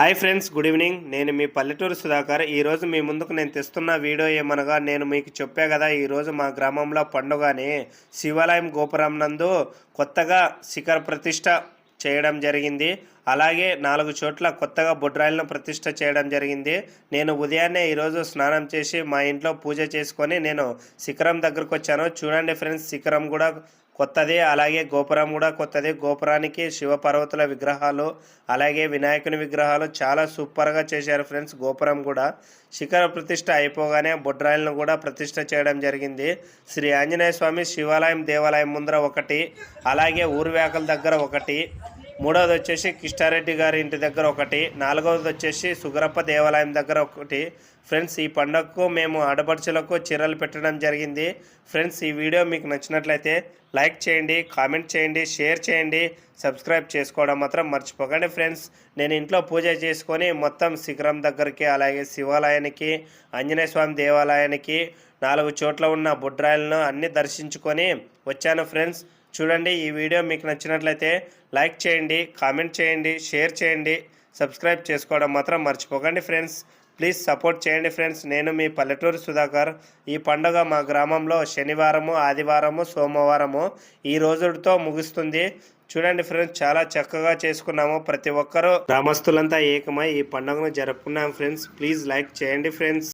Hi friends good evening. నేను మీ పల్లెటూరు సుధాకర్. ఈరోజు మీ ముందుకు నేను తెస్తున్న వీడియో ఏమనగా నేను మీకు చెప్పా కదా ఈరోజు మా గ్రామంలో పండుగని శివాలయం గోపురం నందు కొత్తగా శిఖర ప్రతిష్ట చేయడం జరిగింది. అలాగే నాలుగు చోట్ల కొత్తగా బొడ్రాయిలను ప్రతిష్ట చేయడం జరిగింది. నేను ఉదయాన్నే ఈరోజు స్నానం చేసి మా ఇంట్లో పూజ చేసుకొని నేను శిఖరం దగ్గరకు వచ్చాను. చూడండి ఫ్రెండ్స్ శిఖరం కూడా కొత్తది అలాగే గోపురం కూడా కొత్తది. గోపురానికి శివపార్వతుల విగ్రహాలు అలాగే వినాయకుని విగ్రహాలు చాలా సూపర్గా చేశారు ఫ్రెండ్స్ గోపురం కూడా. శిఖర ప్రతిష్ట అయిపోగానే బొడ్రాయిలను కూడా ప్రతిష్ట చేయడం జరిగింది. శ్రీ ఆంజనేయ స్వామి శివాలయం దేవాలయం ముందర ఒకటి అలాగే ఊరువేకల దగ్గర ఒకటి. మూడవది వచ్చేసి కిష్టారెడ్డి గారి ఇంటి దగ్గర ఒకటి. నాలుగవది వచ్చేసి సుగరప్ప దేవాలయం దగ్గర ఒకటి. ఫ్రెండ్స్ ఈ పండుగకు మేము ఆడపడుచులకు చీరలు పెట్టడం జరిగింది. ఫ్రెండ్స్ ఈ వీడియో మీకు నచ్చినట్లయితే లైక్ చేయండి కామెంట్ చేయండి షేర్ చేయండి. సబ్స్క్రైబ్ చేసుకోవడం మాత్రం మర్చిపోకండి ఫ్రెండ్స్. నేను ఇంట్లో పూజ చేసుకొని మొత్తం శిఖరం దగ్గరికి అలాగే శివాలయానికి ఆంజనేయ స్వామి దేవాలయానికి నాలుగు చోట్ల ఉన్న బుడ్రాయిలను అన్ని దర్శించుకొని వచ్చాను ఫ్రెండ్స్. చూడండి ఈ వీడియో మీకు నచ్చినట్లయితే లైక్ చేయండి కామెంట్ చేయండి షేర్ చేయండి సబ్స్క్రైబ్ చేసుకోవడం మాత్రం మర్చిపోకండి ఫ్రెండ్స్. ప్లీజ్ సపోర్ట్ చేయండి ఫ్రెండ్స్. నేను మీ పల్లెటూరు సుధాకర్. ఈ పండుగ మా గ్రామంలో శనివారము ఆదివారము సోమవారము ఈ రోజుతో ముగుస్తుంది. చూడండి ఫ్రెండ్స్ చాలా చక్కగా చేసుకున్నాము ప్రతి ఒక్కరూ. గ్రామస్తులంతా ఏకమై ఈ పండుగను జరుపుకున్నాం ఫ్రెండ్స్. ప్లీజ్ లైక్ చేయండి ఫ్రెండ్స్.